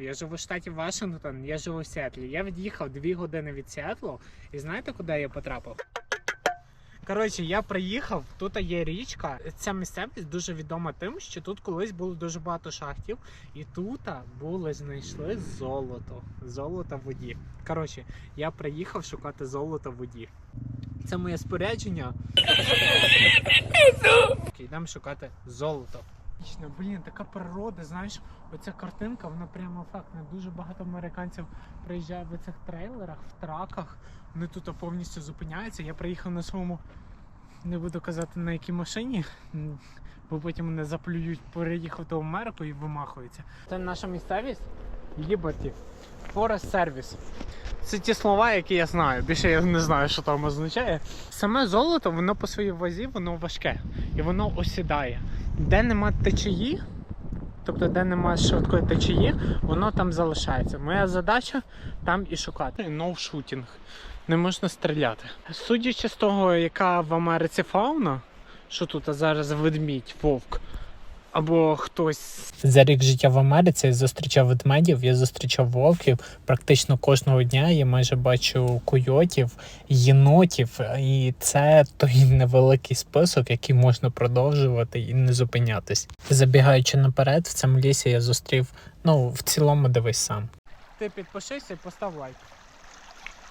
Я живу в штаті Вашингтон, я живу в Сіетлі. Я від'їхав дві години від Сіетлу, і знаєте, куди я потрапив? Коротше, я приїхав, тут є річка. Ця місцевість дуже відома тим, що тут колись було дуже багато шахтів, і тут були знайшли золото. Золото в воді. Коротше, я приїхав шукати золото в воді. Це моє спорядження. Йдемо шукати золото. Дійсно, Блін, така природа, знаєш, оця картинка, вона прямо ефектна. Дуже багато американців приїжджає в цих трейлерах, в траках. Вони тут повністю зупиняються. Я приїхав на своєму, не буду казати на якій машині, бо потім мене заплюють, переїхати в Америку і вимахуються. Це наша місцевість Liberty Forest Service. Це ті слова, які я знаю. Більше я не знаю, що там означає. Саме золото, воно по своїй вазі, воно важке і воно осідає. Де нема течії, тобто де нема швидкої течії, воно там залишається. Моя задача там і шукати. Ноу-шутінг. Не можна стріляти. Судячи з того, яка в Америці фауна, що тут зараз ведмідь, вовк. Або хтось за рік життя в Америці я зустрічав ведмедів, я зустрічав вовків. Практично кожного дня я майже бачу койотів, єнотів, і це той невеликий список, який можна продовжувати і не зупинятись. Забігаючи наперед, в цьому лісі я зустрів. Ну, в цілому дивись сам. Ти підпишися і постав лайк.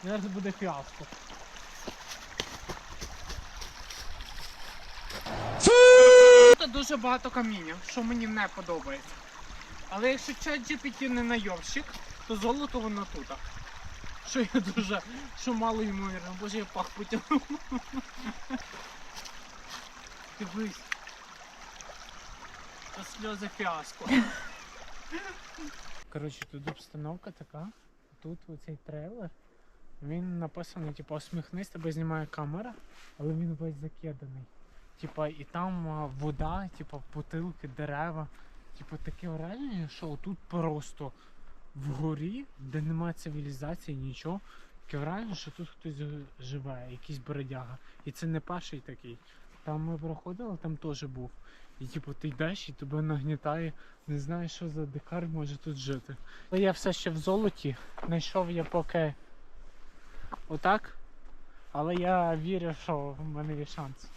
Зараз буде фіаско. Тут дуже багато каміння, що мені не подобається. Але якщо чат GPT не найомщик, то золото воно тут. Що я дуже, що мало ймовірно, боже я пах потягнув. Дивись. Це сльози фіаско. Коротше, тут обстановка така. Тут оцей трейлер. Він написаний, типу, усміхнись, тебе знімає камера, але він весь закиданий. Типа, і там вода, типа, бутилки, дерева. Типа таке враження, що тут просто вгорі, де немає цивілізації, нічого. Таке враження, що тут хтось живе, якийсь бродяга. І це не перший такий. Там ми проходили, там теж був. І типу ти йдеш і тебе нагнітає, не знаєш, що за дикар може тут жити. Але я все ще в золоті. Знайшов я поки отак. Але я вірю, що в мене є шанс.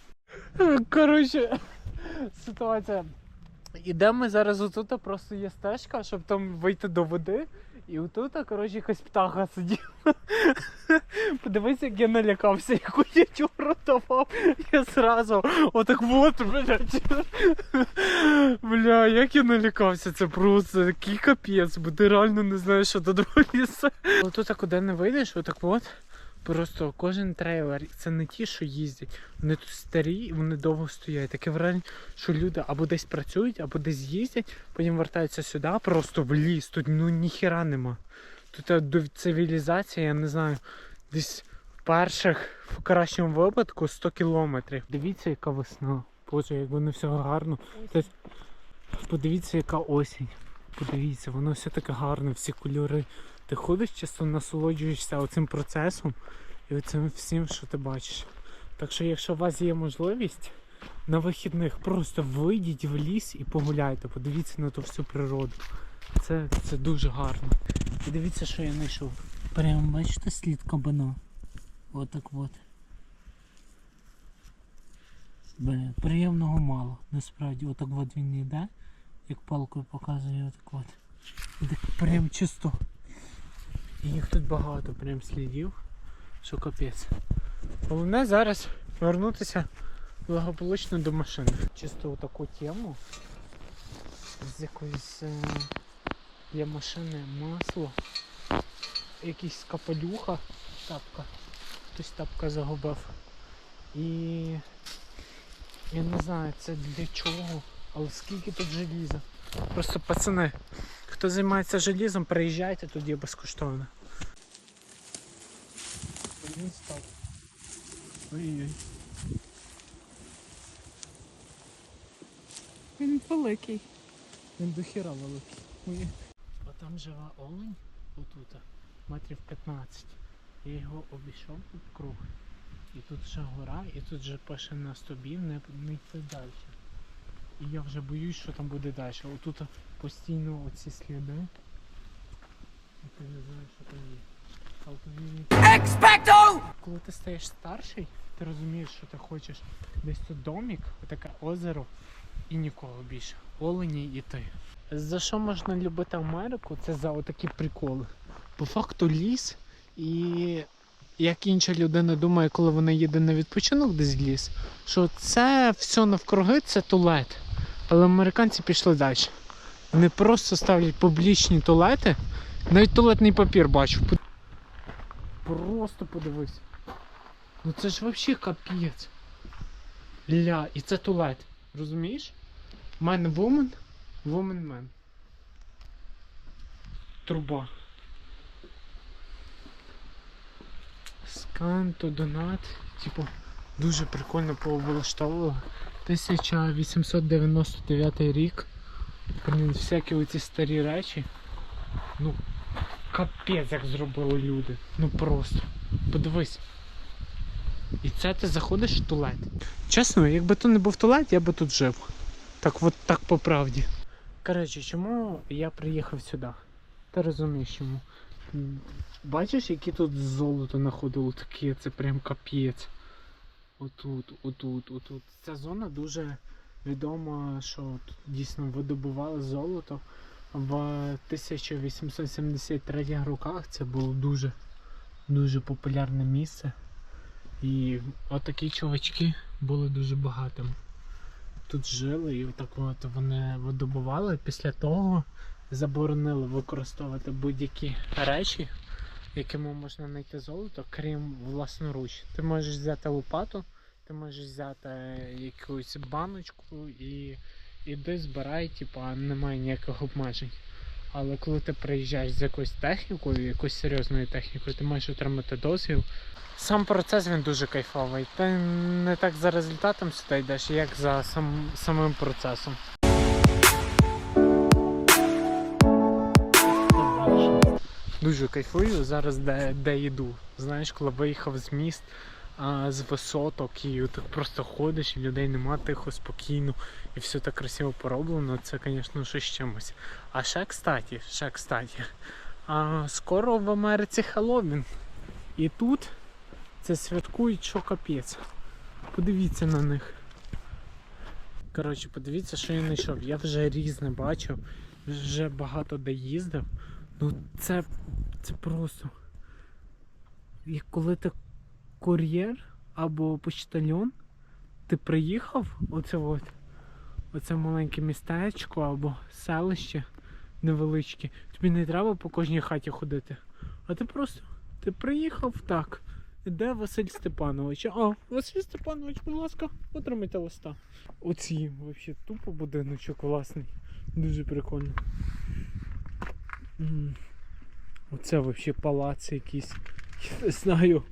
Коротше, ситуація. Ідемо ми зараз отут, просто є стежка, щоб там вийти до води. І отут, коротше, якась птаха сиділа. Подивись, як я налякався, яку я чору давав. Я зразу отак вот, блядь. Бля, як я налякався, це просто такий капець, бо ти реально не знаєш, що до другого місця. Але тут куди не вийдеш, отак от. Просто кожен трейлер, це не ті, що їздять. Вони тут старі і вони довго стоять. Таке враження, що люди або десь працюють, або десь їздять, потім вертаються сюди, просто в ліс. Тут ну ніхіра нема. Тут е, до цивілізація, я не знаю, десь в перших, в кращому випадку 100 кілометрів. Дивіться, яка весна. Боже, як воно все гарно. Тобто, подивіться, яка осінь. Подивіться, воно все таке гарне, всі кольори. Ти ходиш часто насолоджуєшся оцим процесом і оцим всім, що ти бачиш. Так що, якщо у вас є можливість на вихідних, просто вийдіть в ліс і погуляйте, подивіться на ту всю природу. Це, це дуже гарно. І дивіться, що я знайшов. Прямо бачите слід кабана. Отак от. Приємного мало. Насправді, отак от він йде, як палкою показує отак от. І прям чисто. І їх тут багато прям слідів, що капець. Головне зараз вернутися благополучно до машини. Чисто таку тему з якоїсь е, для машини масло, якийсь капелюха, тапка. Хтось тапка загубив. І я не знаю це для чого, але скільки тут желіза. Просто пацани, хто займається желізом, приїжджайте тоді безкоштовно. Він став. Ой-ой. Він великий. Він до хіра великий. Ой. А там живе олень отут, метрів 15. Я його обійшов тут круг. І тут вже гора, і тут вже пише на стобі не, не йти далі. І я вже боюсь, що там буде далі. Отут постійно оці сліди. І ти не знаєш, що там тобі. Експекто! Коли ти стаєш старший, ти розумієш, що ти хочеш десь тут домик, таке озеро і нікого більше. Олені і ти. За що можна любити Америку? Це за отакі приколи. По факту ліс і як інша людина думає, коли вона їде на відпочинок десь в ліс, що це все навкруги це туалет. Але американці пішли далі. Вони просто ставлять публічні туалети. Навіть туалетний папір бачу. Просто подивись. Ну це ж взагалі капець. Ля, і це туалет. Розумієш? Man woman, woman man. Труба. Скан донат. Типу, дуже прикольно повилаштовували. 1899 рік. Всякі оці старі речі. Ну, капець як зробили люди. Ну просто. Подивись. І це ти заходиш в туалет. Чесно, якби то не був туалет, я би тут жив. Так от так по правді. Коротше, чому я приїхав сюди? Ти розумієш чому? Бачиш, які тут золото знаходили таке, це прям капець. Отут, отут, отут. Ця зона дуже відома, що тут дійсно видобували золото. В 1873 роках це було дуже, дуже популярне місце. І отакі чувачки були дуже багатими. Тут жили і отак от вони видобували. Після того заборонили використовувати будь-які речі, якими можна знайти золото, крім власноруч. Ти можеш взяти лопату, ти можеш взяти якусь баночку і іди збирай, типа немає ніяких обмежень. Але коли ти приїжджаєш з якоюсь технікою, якоюсь серйозною технікою, ти маєш отримати дозвіл. Сам процес він дуже кайфовий. Ти не так за результатом сюди йдеш, як за сам, самим процесом. Дуже кайфую зараз, де, де йду. Знаєш, коли виїхав з міст, а, з висоток і так просто ходиш, і людей нема тихо, спокійно, і все так красиво пороблено, це, звісно, щось чимось. А ще, кстати, ще, кстати, а, скоро в Америці Хеллоуін. І тут це святкують що капець. Подивіться на них. Коротше, подивіться, що я знайшов. Я вже різне бачив, вже багато де їздив. Ну це, це просто. Як коли ти кур'єр або почтальон, ти приїхав, оце от, оце маленьке містечко або селище невеличке, тобі не треба по кожній хаті ходити. А ти просто ти приїхав так. Де Василь Степанович? А, Василь Степанович, будь ласка, отримайте листа. Оці взагалі тупо будиночок класний. Дуже прикольно. Оце взагалі палаци якісь. Я не знаю.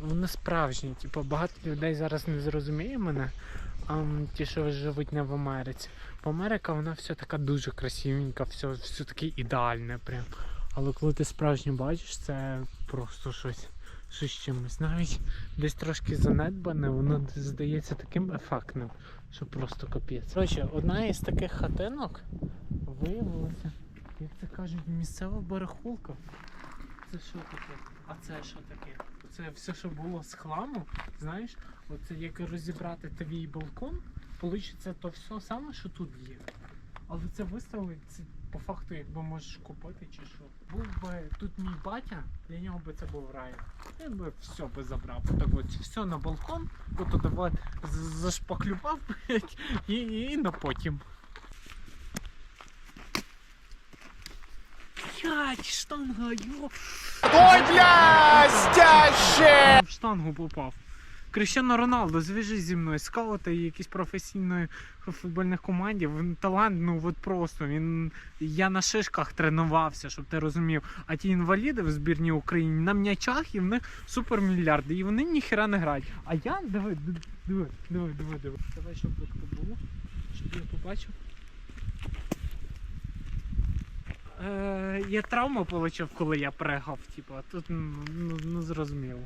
Вони справжні, типу, багато людей зараз не зрозуміє мене. А ті, що живуть не в Америці. Бо Америка, вона все така дуже красивенька, все, все таке ідеальне прям. Але коли ти справжньо бачиш, це просто щось, щось чимось. Навіть десь трошки занедбане, воно здається таким ефектним, що просто капець. Коротше, одна із таких хатинок виявилася, як це кажуть, місцева барахолка. Це що таке? А це що таке? Це все, що було з хламу, знаєш, оце як розібрати твій балкон, вийде то все саме, що тут є. Але це виставили, це по факту якби можеш купити чи що. Був би тут мій батя, для нього би це був рай. Він би все би забрав. Так от все на балкон, от от зашпаклював блядь, і, і на потім. Блять, штанга, йоп. Ой, бля, стяще! В штангу попав. Крещано Роналдо, зв'яжись зі мною, скаути якійсь професійної футбольної команді. Він талант, ну от просто. Він. Я на шишках тренувався, щоб ти розумів. А ті інваліди в збірній Україні на м'ячах і в них супермільярди. І вони ніхера не грають. А я диви, диви, диви, диви, диви. Давай, щоб тут було, щоб я побачив. Е, я травму отримав, коли я пригав, типу, тут ну, ну, зрозуміло.